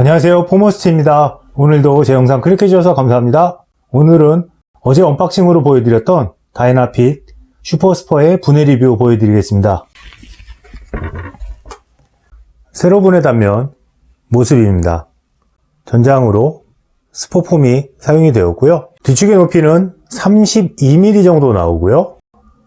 안녕하세요. 포머스트입니다. 오늘도 제 영상 클릭해 주셔서 감사합니다. 오늘은 어제 언박싱으로 보여드렸던 다이나핏 슈퍼스퍼의 분해 리뷰 보여드리겠습니다. 새로 분해 단면 모습입니다. 전장으로 스포폼이 사용이 되었고요. 뒤축의 높이는 32mm 정도 나오고요.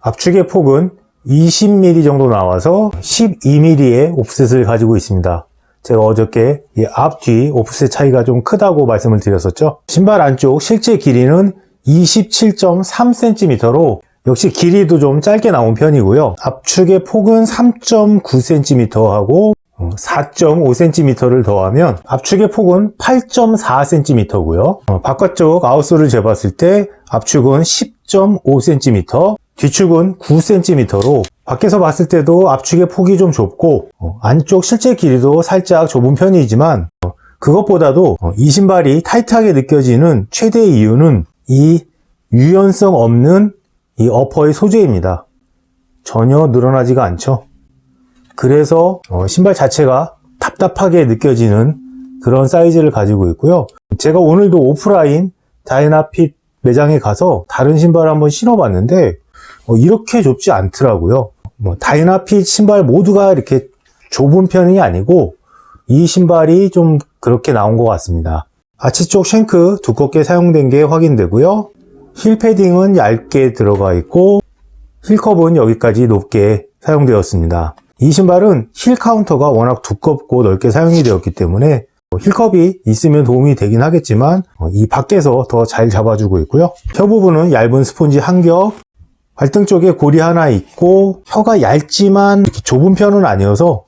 앞축의 폭은 20mm 정도 나와서 12mm의 옵셋을 가지고 있습니다 제가 어저께 이 앞뒤 오프셋 차이가 좀 크다고 말씀을 드렸었죠. 신발 안쪽 실제 길이는 27.3cm로 역시 길이도 좀 짧게 나온 편이고요. 앞축의 폭은 3.9cm하고 4.5cm를 더하면 앞축의 폭은 8.4cm고요. 바깥쪽 아웃솔을 재봤을 때 앞축은 10.5cm, 뒤축은 9cm로 밖에서 봤을 때도 앞축의 폭이 좀 좁고 어, 안쪽 실제 길이도 살짝 좁은 편이지만 어, 그것보다도 어, 이 신발이 타이트하게 느껴지는 최대 이유는 이 유연성 없는 이 어퍼의 소재입니다. 전혀 늘어나지가 않죠. 그래서 어, 신발 자체가 답답하게 느껴지는 그런 사이즈를 가지고 있고요. 제가 오늘도 오프라인 다이나핏 매장에 가서 다른 신발을 한번 신어봤는데 어, 이렇게 좁지 않더라고요. 뭐 다이나핏 신발 모두가 이렇게 좁은 편이 아니고 이 신발이 좀 그렇게 나온 것 같습니다. 아치 쪽 쉔크 두껍게 사용된 게 확인되고요. 힐 패딩은 얇게 들어가 있고 힐컵은 여기까지 높게 사용되었습니다. 이 신발은 힐 카운터가 워낙 두껍고 넓게 사용이 되었기 때문에 힐컵이 있으면 도움이 되긴 하겠지만 어, 이 밖에서 더 잘 잡아주고 있고요. 혀 부분은 얇은 스폰지 한 겹, 발등 쪽에 골이 하나 있고 혀가 얇지만 이렇게 좁은 편은 아니어서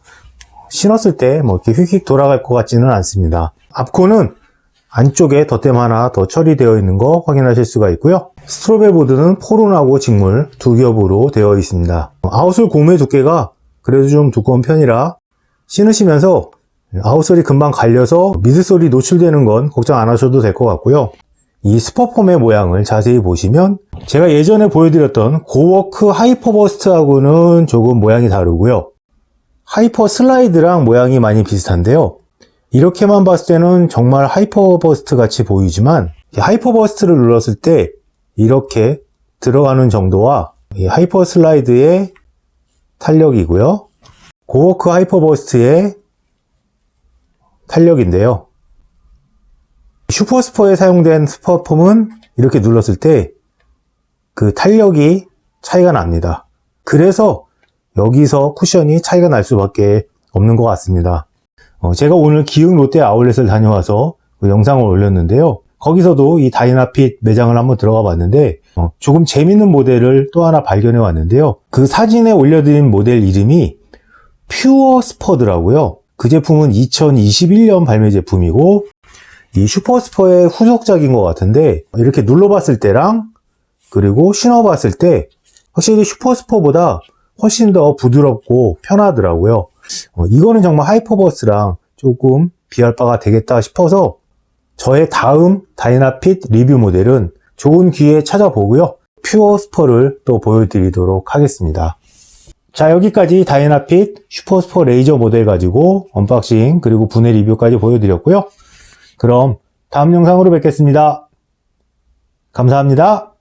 신었을 때 뭐 이렇게 휙휙 돌아갈 것 같지는 않습니다. 앞코는 안쪽에 덧댐 하나 더 처리되어 있는 거 확인하실 수가 있고요. 스트로베 보드는 포론하고 직물 두 겹으로 되어 있습니다. 아웃솔 고무의 두께가 그래도 좀 두꺼운 편이라 신으시면서 아웃솔이 금방 갈려서 미드솔이 노출되는 건 걱정 안 하셔도 될 것 같고요. 이 스퍼폼의 모양을 자세히 보시면 제가 예전에 보여드렸던 고워크 하이퍼버스트하고는 조금 모양이 다르고요. 하이퍼 슬라이드랑 모양이 많이 비슷한데요. 이렇게만 봤을 때는 정말 하이퍼버스트 같이 보이지만 하이퍼버스트를 눌렀을 때 이렇게 들어가는 정도와 이 하이퍼 슬라이드의 탄력이고요. 고워크 하이퍼버스트의 탄력인데요. 슈퍼스퍼에 사용된 스퍼폼은 이렇게 눌렀을 때 그 탄력이 차이가 납니다. 그래서 여기서 쿠션이 차이가 날 수밖에 없는 것 같습니다. 어, 제가 오늘 기흥 롯데 아울렛을 다녀와서 그 영상을 올렸는데요. 거기서도 이 다이나핏 매장을 한번 들어가 봤는데 어, 조금 재밌는 모델을 또 하나 발견해 왔는데요. 그 사진에 올려드린 모델 이름이 퓨어 스퍼드라고요. 그 제품은 2021년 발매 제품이고 이 슈퍼스퍼의 후속작인 것 같은데 이렇게 눌러봤을 때랑 그리고 신어봤을 때 확실히 슈퍼스퍼보다 훨씬 더 부드럽고 편하더라고요. 어, 이거는 정말 하이퍼버스랑 조금 비할 바가 되겠다 싶어서 저의 다음 다이나핏 리뷰 모델은 좋은 기회에 찾아보고요. 퓨어 스퍼를 또 보여드리도록 하겠습니다. 자 여기까지 다이나핏 슈퍼스퍼 레이저 모델 가지고 언박싱 그리고 분해 리뷰까지 보여드렸고요. 그럼 다음 영상으로 뵙겠습니다. 감사합니다.